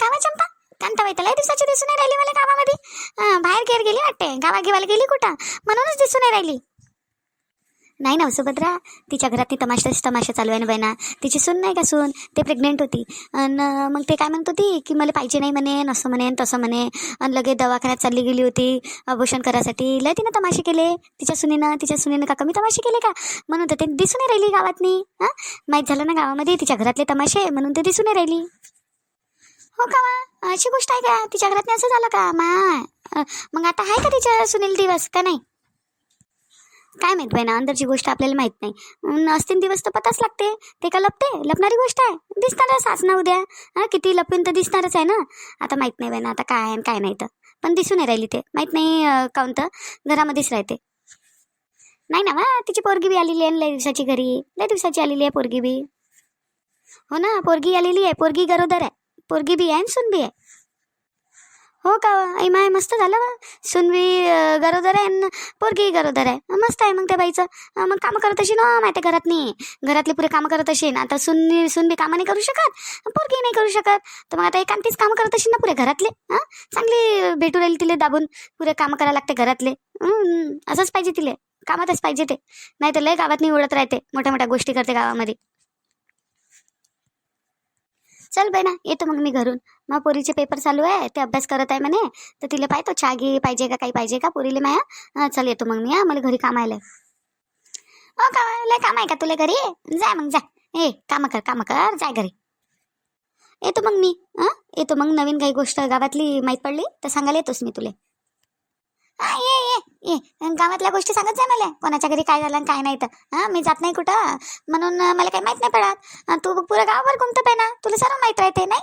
कावा चंपा. कांताबाई तर लय दिवसाची दिसून नाही राहिली मला गावामध्ये. बाहेर गेर गेली वाटते. गावागिवाला गेली कुठं? म्हणूनच दिसून नाही राहिली. नाही ना हो, सुभद्रा. तिच्या घरात ती तमाशाच तमाशा चालू आहे ना बहिणा तिची सून नाही का सून? ते प्रेग्नेंट होती. आणि मग ते काय म्हणत होती? की मला पाहिजे नाही म्हणे असं म्हणे तसं म्हणे. आणि लगेच दवाखान्यात चालली गेली होती अभूषण करायसाठी. लय तिनं तमाशे केले. तिच्या सुनीनं तिच्या सुनीनं का कमी तमाशे केले का? म्हणून तर ते दिसून राहिली गावातनी. हां माहीत झालं ना गावामध्ये तिच्या घरातले तमाशे? म्हणून ते दिसून राहिली. हो का वा? अशी गोष्ट आहे का? तिच्या घरात असं झालं का? मा मग आता आहे का तिच्या सुनील दिवस का नाही? काय माहीत बाई ना अंदरची गोष्ट आपल्याला माहीत नाही. असतील दिवस तर पताच लागते. ते का लपते? लपणारी गोष्ट आहे. दिसणारच सासना उद्या. हा किती लपीन तर दिसणारच आहे ना? आता माहीत नाही बाई ना आता काय आहे आणि काय नाही तर. पण दिसून नाही राहिली ते. माहीत नाही काऊन तर? घरामध्येच राहते. नाही ना वा तिची पोरगी बी आलेली आहे लय दिवसाची घरी. लय दिवसाची आलेली आहे पोरगी बी. हो ना पोरगी आलेली आहे. पोरगी गरोदर आहे. पोरगी बी आहे आणि सुनबी आहे. हो का आई माय मस्त झालं वा? सुनवी गरोदर आहे आणि पोरगी गरोदर आहे. मस्त आहे मग त्या बाईचं. मग कामं करत अशी ना माहिती घरात नाही घरातले पुरे कामं करत असेल आता सुन सुनबी कामं नाही करू शकत. पोरगी नाही करू शकत. तर मग आता एकांतीच कामं करत अशी ना पुरे घरातले. हां चांगली भेटू राहील तिले दाबून. पुरे कामं करायला लागते घरातले. असंच पाहिजे तिले. कामातच पाहिजे ते. नाही तर लय गावात नाही उडत राहते. मोठ्या मोठ्या गोष्टी करते गावामध्ये. चल बहिणा येतो मग मी घरून. मग पोरीचे पेपर चालू आहे ते अभ्यास करत आहे म्हणे. तर तिला पाहतो चहा घे पाहिजे का काही पाहिजे का पोरीले माया? चल येतो मग मी हा मला घरी काम आलंय हो कामाला काम आहे का तुला घरी? जा मग जा. ए कामं कर कामं कर जाय घरी. येतो मग मी हां येतो मग नवीन काही गोष्ट गावातली माहीत पडली तर सांगायला येतोच मी तुला. हा ये ये ये. गावातल्या गोष्टी सांगत जाय मला. कोणाच्या घरी काय झालं आणि काय नाही तर. हां मी जात नाही कुठं. म्हणून अं, मला काही माहीत नाही पडत. तू पुरं गावभर घुमतो पाय ना. तुला सर्व माहीत राहते नाही?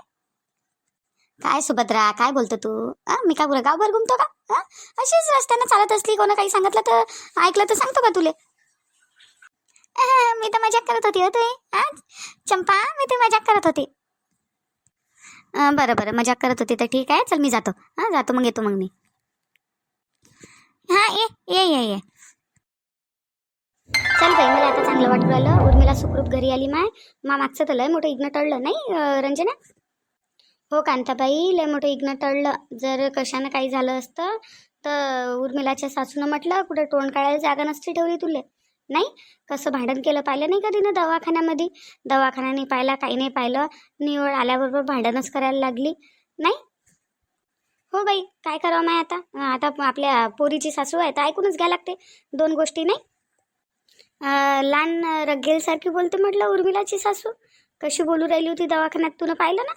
काय सुभद्रा काय बोलतो तू? हा मी काय पुरं गावभर घुमतो का? हा अशीच रस्त्यानं चालत असली कोणा काही सांगितलं तर ऐकलं तर सांगतो का तुले? अहं, मी तर मजाक करत होती हो तुही हा? चंपा मी तर मजाक करत होती. अं, बरं बरं. मजाक करत होती तर ठीक आहे. चल मी जातो. हां जातो मग येतो मग मी. हां ये ये ये ये. चल बाई मला आता चांगलं वाटू राहिलं. उर्मिला सुखरूप घरी आली माय. मा मागचं तर लय मोठं इग्न टळलं नाही अं, रंजना? हो कांताबाई लय मोठं इग्न टळलं. जर कशानं काही झालं असतं तर उर्मिलाच्या सासूनं म्हटलं कुठं तोंड काढायला जागा नसती ठेवली तुले. नाही कसं भांडण केलं पाहिलं नाही का तिनं दवाखान्यामध्ये? दवाखाना नाही पाहिला काही नाही पाहिलं. निवड आल्याबरोबर भांडणच करायला लागली. नाही हो बाई काय करावं माय आता? आता आपल्या पोरीची सासू आहे तर ऐकूनच घ्या लागते. दोन गोष्टी नाही? लहान रग्गेलसारखी बोलते म्हटलं उर्मिलाची सासू. कशी बोलू राहिली होती दवाखान्यात तुला पाहिलं ना?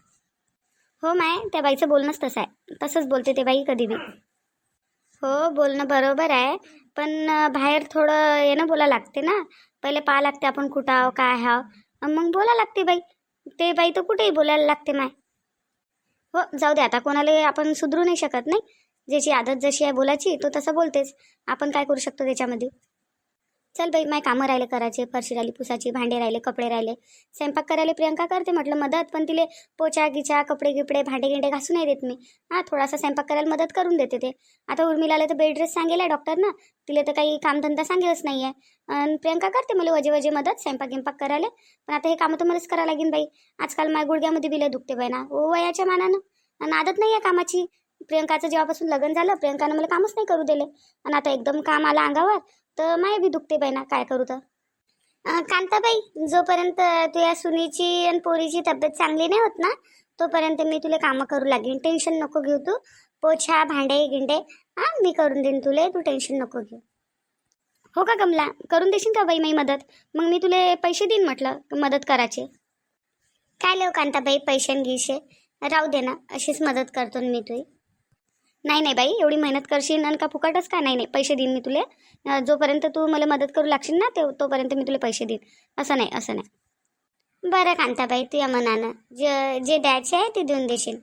हो माय त्या बाईचं बोलणंच तसं आहे. तसंच बोलते ते बाई कधी बी. हो बोलणं बरोबर आहे पण बाहेर थोडं येणं बोला लागते ना. पहिले पाहा लागते आपण कुठं आहो काय हाव मग बोला लागते बाई. ते बाई तर कुठेही बोलायला लागते माय. हो जाऊ दे आता कोणाला आपण सुधरू नाही शकत नाही? ज्याची आदत जशी आहे बोलायची तो तसं बोलतेच. आपण काय करू शकतो त्याच्यामध्ये? चल बाई माय कामं राहिले करायचे फरशी राहिली पुसाची भांडे राहिले कपडे राहिले. स्वयंपाक करायला प्रियंका करते म्हटलं मदत पण तिले पोचा गिचा कपडे गिपडे भांडे गिंडे घासून नाही देत मी. हां थोडासा स्वयंपाक करायला मदत करून देते ते. आता उर्मिलाला तर बेड रेस्ट सांगेल आहे डॉक्टरनं तिला तर काही कामधंदा सांगेलच नाही आहे आणि प्रियंका करते मला वजे वजे मदत स्वयंपाक गिंपाक करायला. पण आता हे कामं तर मलाच करावं लागेल बाई. आजकाल माझ्या गुडघ्यामध्ये बिलं दुखते बाई ना. ओ वयाच्या मानानं. आणि आदत नाही आहे कामाची. प्रियंकाचं जेव्हापासून लग्न झालं प्रियंकानं मला कामच नाही करू दिले. आणि आता एकदम काम आलं अंगावर तर माय बी दुखते बाई ना काय करू तर. अं, कांताबाई जोपर्यंत तुझ्या सुनीची आणि पोरीची तब्येत चांगली नाही होत ना तोपर्यंत मी तुला कामं करू लागेन. टेन्शन नको घेऊ तू. पोछा भांडे गिंडे हां मी करून देईन तुले. तू टेन्शन नको घेऊ. हो का कमला? करून देशील का बाई मी मदत? मग मी तुले पैसे देईन म्हटलं मदत करायचे. काय लेव कांताबाई पैशान गिशे? राहू दे ना अशीच मदत करतो ना मी तुझी नाही नाही बाई एवढी मेहनत करशील आणि का फुकटच का? नाही नाही पैसे देईन मी तुले. जोपर्यंत तू मला मदत करू लागशील ना ते तोपर्यंत मी तुला पैसे देईन. असं नाही असं नाही. बरं कांताबाई तुझ्या मनानं. जे जे द्यायचे आहे ते देऊन देशील.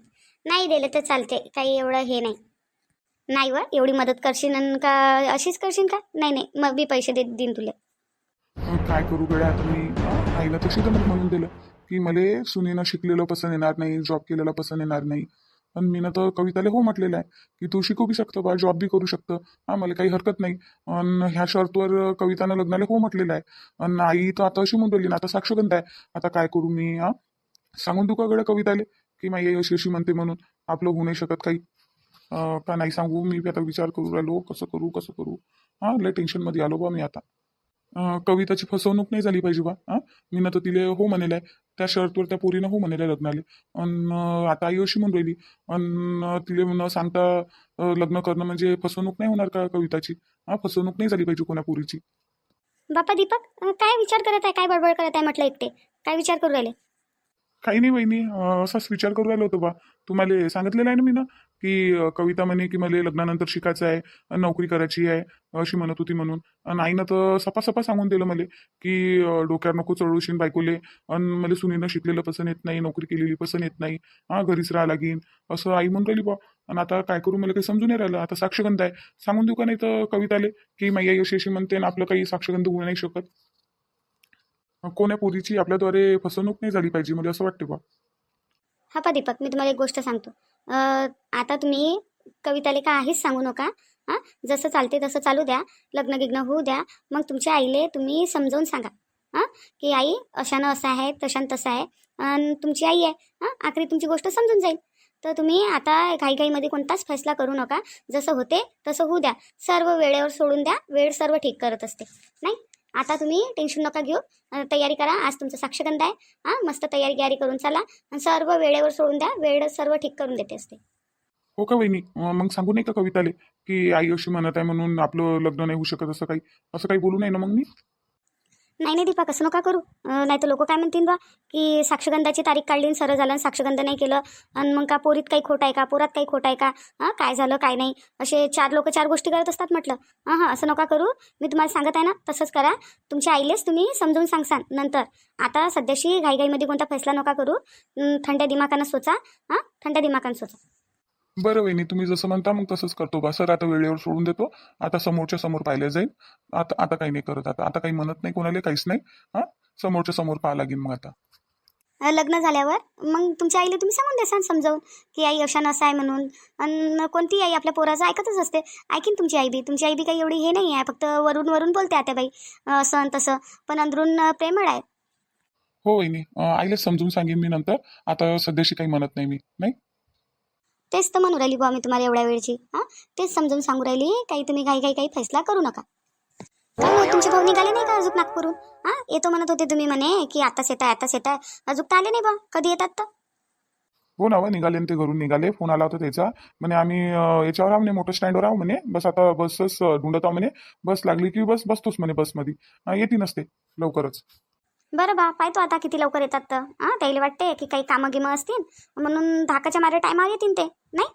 नाही दिलं तर चालते काही एवढं हे नाही. नाही व एवढी मदत करशील आणि का अशीच करशील का? नाही नाही मग मी पैसे दे देईन तुले. काय करू गड्या? आता मी आईला तशी तर म्हणून दिलं की मला सुनेनं शिकलेलं पसंत येणार नाही जॉब केलेलं पसंत येणार नाही. पण मी तर कविताला हो म्हटलेलं आहे की तू शिकू बी शकतो बा जॉब बी करू शकतं. हा मला काही हरकत नाही. आणि ह्या शर्तवर कवितानं लग्नाला हो म्हटलेलं आहे. आणि आई तर आता अशी म्हणून ना आता साक्षगंध आहे. आता काय करू मी हा? सांगून तू का गड्या कविताले? की माई अशी अशी म्हणते म्हणून. आपलं होऊ नाही शकत काही. का नाही सांगू? मी आता विचार करू राहिलो. कसं करू कसं करू? हां लय टेन्शनमध्ये आलो बा मी आता. कविताची फसवणूक नाही झाली पाहिजे बा हां? मी ना तर तिले हो म्हणेल आहे. त्या शर्टवर त्या पोरीनं हो म्हणेल आहे लग्नाले अन आता आई अशी म्हणून राहिली. अन तिले न सांगता लग्न करणं म्हणजे फसवणूक नाही होणार का कविताची? हां फसवणूक नाही झाली पाहिजे कोणा पोरीची. बापा दीपक काय विचार करत आहे? काय बडबड करत आहे म्हटलं एकटे? काय विचार करू राहिले? काही नाही वहिनी असाच विचार करू राहिलो होतो बा. तुम्हाला सांगितलेलं आहे ना मी ना की कविता म्हणे की मला लग्नानंतर शिकायचं आहे नोकरी करायची आहे अशी म्हणत होती म्हणून. आणि आईनं तर सपा सपा सांगून दिलं मला की डोक्यावर नको चढवशीन बायकोले. आणि मला सुनीनं शिकलेलं पसंत येत नाही नोकरी केलेली पसंत येत नाही. हा घरीच राहा लागीन असं आई म्हणून राहिली बा. आणि आता काय करू मला काही समजून नाही राहिलं. आता साक्षगंध आहे. सांगून देऊ का नाही तर कविताले की माई आई अशी अशी म्हणते आणि आपलं काही साक्षगंध होऊ नाही शकत. कोण्या पोरीची आपल्याद्वारे फसवणूक नाही झाली पाहिजे? मला असं वाटते बा. हा पा दीपक मी तुम्हाला एक गोष्ट सांगतो. अं, आता तुम्ही कविताले काहीच सांगू नका हां? जसं चालते तसं चालू द्या लग्न गिग्न होऊ द्या. मग तुमच्या आईले तुम्ही समजावून सांगा हां? की आई अशानं असं आहे तशानं तसं आहे आणि तुमची आई आहे हां? आखरी तुमची गोष्ट समजून जाईल. तर तुम्ही आता घाईघाईमध्ये कोणताच फैसला करू नका. जसं होते तसं होऊ द्या. सर्व वेळेवर सोडून द्या. वेळ सर्व ठीक करत असते. नाही? आता तुम्ही टेन्शन नका घेऊ. तयारी करा. आज तुमचं साक्षगंध आहे. हां मस्त तयारी गियारी करून चला. आणि सर्व वेळेवर सोडून द्या. वेळ सर्व ठीक करून देते असते. हो का वहिनी? मग सांगू नाही का कविताले की आई अशी म्हणत आहे म्हणून आपलं लग्न नाही होऊ शकत असं काही? असं काही बोलू नाही ना मग मी? नाही नाही दीपा कसं नका करू. नाही तर लोक काय म्हणतील बा की साक्षगंधाची तारीख काढली सरळ झालं आणि साक्षगंध नाही केलं. आणि मग का पोरीत काही खोट आहे का? पोरात काही खोट आहे का? हां काय झालं काय नाही? असे चार लोक चार गोष्टी करत असतात म्हटलं. हां हां असं नका करू. मी तुम्हाला सांगत आहे ना तसंच करा. तुमच्या आईलेच तुम्ही समजून सांगसान नंतर. आता सध्याशी घाईघाईमध्ये कोणता फैसला नका करू. थंड्या दिमाखानं सोचा. हां थंड्या दिमाखानं सोचा. बरं वहिनी तुम्ही जसं म्हणता मग तसंच करतो. बा सर आता वेळेवर सोडून देतो. आता समोरच्या समोर पाहिलं जाईल आता आता काही नाही करत आता. आता काही म्हणत नाही कोणाला काहीच नाही. हां? समोरच्या समोर पाहा लागेल मग आता. लग्न झाल्यावर मग तुमच्या आईला तुम्ही सांगून द्यासान समजावून की आई अशा नसा आहे म्हणून. आणि कोणती आई? आपल्या पोराचं ऐकतच असते. ऐकीन तुमची आई बी. तुमची आई बी काही एवढी हे नाही आहे फक्त वरून वरून बोलते आता बाई. असं तसं. पण अंदरून प्रेमळ आहे. हो वहिनी. अं, आईलाच समजून सांगेन मी नंतर. आता सध्याशी काही म्हणत नाही मी. नाही? तेच तर म्हणू राहिली बुवा मी तुम्हाला एवढ्या वेळची. हां? तेच समजून सांगू राहिली काही तुम्ही काही काही काही फैसला करू नका. काय हो, तुमचे भाऊ निघाले नाही का अजून नागपूरहून? हां? येतो म्हणत होते तुम्ही म्हणे की आताच येत आहे आताच येत आहे अजून तर आले नाही बा? कधी येतात तर? हो ना वा निघाले न ते घरून निघाले. फोन आला होता त्याचा. म्हणे आम्ही अं, याच्यावर आहो म्हणे मोटर स्टँडवर आहो म्हणे. बस आता बसच ढूंढत आहो म्हणे. बस लागली की बस बसतोच म्हणे बसमध्ये. अं, येते नसते लवकरच. बरं बा पाहतो आता किती लवकर येतात तर. हां त्याला वाटते की काही कामं गिमं असतील म्हणून धाकाच्या मारे टायमावर येतील ते नाही?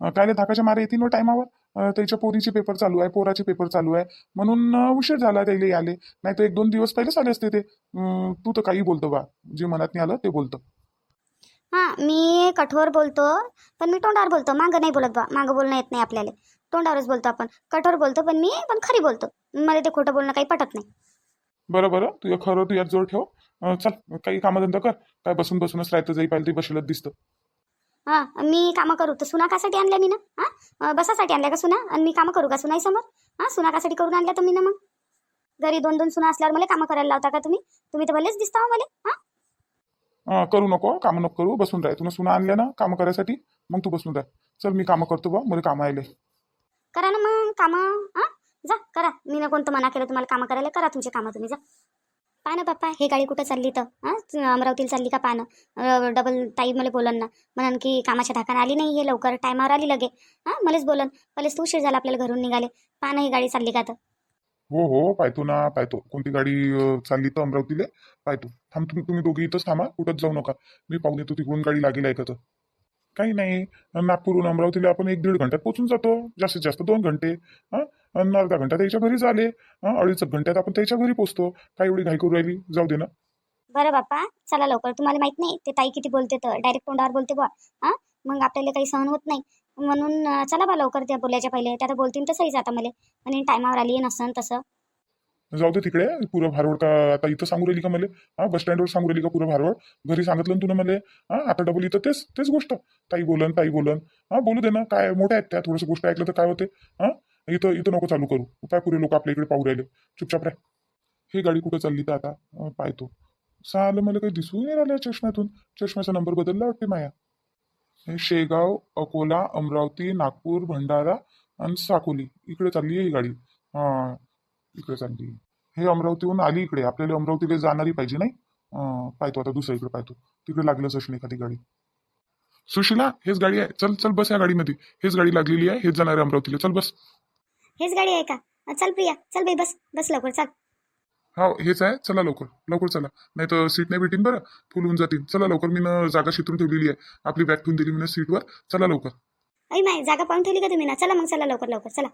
अं, कायले धाकाच्या मारे येतील व टायमावर अं, त्याच्या पोरीचे पेपर चालू आहे पोराचे पेपर चालू आहे. म्हणून अं, उशीर झाला त्याला आले नाही तर एक दोन दिवस पहिलेच आले असते ते. अं, तू तर काही बोलतो बा जे मनात नाही आलं ते बोलतं. हां मी कठोर बोलतो पण मी तोंडावर बोलतो. मागं नाही बोलत बा मागं बोलणं येत नाही आपल्याला. तोंडावरच बोलतो आपण. कठोर बोलतो पण मी पण खरी बोलतो. मला ते खोटं बोलणं काही पटत नाही. बरं बरं. तुझ्या खरं तू यात जोड ठेव. अं, चल काही कामधंदा कर. काय बसून बसूनच राहतं जाई पाहिजे ते बसलत दिसतं. हां मी कामं करू. तर सुना कासाठी आणल्या मी ना हां बसासाठी आणल्या का सुना? आणि मी कामं करू का सुनाई समोर? हां सुना कासाठी करून आणल्या तर मी ना मग? घरी दोन दोन सुना असल्यावर मला कामं करायला लावता का तुम्ही? तुम्ही तर भलेच दिसता हो मला हां? अं, करू नको कामं नको करू. बसून राह. तुला सुना आणल्या ना कामं करायसाठी मग तू बसून राह. चल मी कामं करतो बा. मला कामं आले. करा ना मग कामं हां? जा करा. मी ना कोणतं मना केलं तुम्हाला कामं करायला करा तुमचे कामं तुम्ही जा. पहा ना पप्पा हे गाडी कुठं चालली तर हां? अमरावतीला चालली का पानं? डबल ताई मला बोलन ना. म्हणन की कामाच्या धाकानं आली नाही हे लवकर टायमावर आली लगे. हां? मलाच बोलन. पहिलेच तू उशीर झाला आपल्याला घरून निघाले. पानं ही गाडी चालली का तर? हो हो पाहतो ना पाहतो. कोणती गाडी चालली तर अमरावतीला? पाहतो. थांब तुम्ही तुम्ही दोघे इथंच थांबा. कुठंच जाऊ नका. मी पाहून येतो तिकडून गाडी लागेल आहे काही नाही. नागपूरहून अमरावतीला आपण एक दीड घंट्यात पोहोचून जातो. जास्तीत जास्त दोन घंटे. हां अर्धा घंटा त्याच्या घरी झाले. हां अडीच घंट्यात आपण त्याच्या घरी पोहोचतो. काय एवढी घाई करू राहिली? जाऊ दे ना. बरं बाप्पा चला लवकर. तुम्हाला माहीत नाही ते ताई किती बोलते तर. डायरेक्ट तोंडावर बोलते बा हां मग आपल्याला काही सहन होत नाही. म्हणून चला बा लवकर त्या बोलायच्या पहिले. त्या बोलतील तसंही जाता मला. आणि टायमावर आली नसन तसं. जाऊ दे तिकडे पुरं भारवड का आता इथं सांगू राहिली का मला? हा बस स्टँडवर सांगू राहिली का पुरं भारवड? घरी सांगितलं ना तुला मला? हा आता डबल इथं तेच तेच गोष्ट. ताई बोलन ताई बोलन. हा बोलू दे ना काय मोठ्या आहेत त्या थोडंसं गोष्ट ऐकलं तर काय होते? हा इथं इथं नको चालू करू. उपाय पुरे लोक आपल्या इकडे पाहू राहिले. चुपचाप राह. हे गाडी कुठं चालली तर आता? पाहतो. सहा आलं मला काही दिसून नाही राहिलं चष्म्यातून. चष्म्याचा नंबर बदलला वाटते माया. हे शेगाव अकोला अमरावती नागपूर भंडारा आणि साकोली. इकडे चालली आहे ही गाडी. हां इकडे चालली. हे अमरावतीहून आली इकडे. आपल्याला अमरावतीला जाणारी पाहिजे नाही? पाहतो आता दुसऱ्या इकडे पाहतो. तिकडे लागलंच असेल एखादी गाडी. सुशिला हेच गाडी आहे. चल चल बस या गाडीमध्ये. हेच गाडी लागलेली आहे. हेच जाणार आहे अमरावतीला. चल बस. हेच गाडी आहे का? चल प्रिया. चल बाई बस. बस लवकर. चल. हा हेच आहे. चला लवकर. लवकर चला. नाही तर सीट नाही भेटीन बरं. फुल होऊन जातील. चला लवकर. मी न जागा शिथून ठेवलेली आहे. आपली बॅग ठेवून दिली मी सीटवर चला लवकर. अई माय जागा पाहून ठेवली का तुम्ही ना? चला मग. चला लवकर लवकर. चला.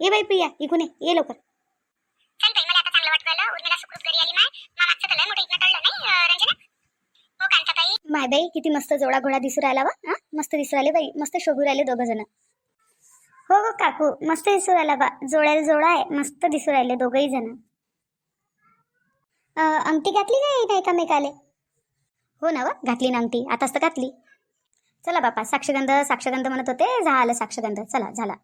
ये बाई प्रिया. इकून ये लवकर चल ताई मला आता चांगलं वाटू राहिलं उर्मिला सुखरूप घरी आली माय मामाचं तर लय मोठं इथनं टळलं नाही अं, रंजना हो कांताताई माय बाई किती मस्त जोडा घोडा दिसू राहिला वा हा मस्त दिसू राहिले बाई मस्त शोभू राहिले दोघं जण हो हो काकू मस्त दिसू राहिला बा जोड्याला जोडा आहे मस्त दिसू राहिले दोघही जण अंगठी घातली काय नाही एकामेकाले हो ना वा घातली ना अंगठी आताच तर घातली चला बापा साक्षगंध साक्षगंध म्हणत होते झालं साक्षगंध चला झाला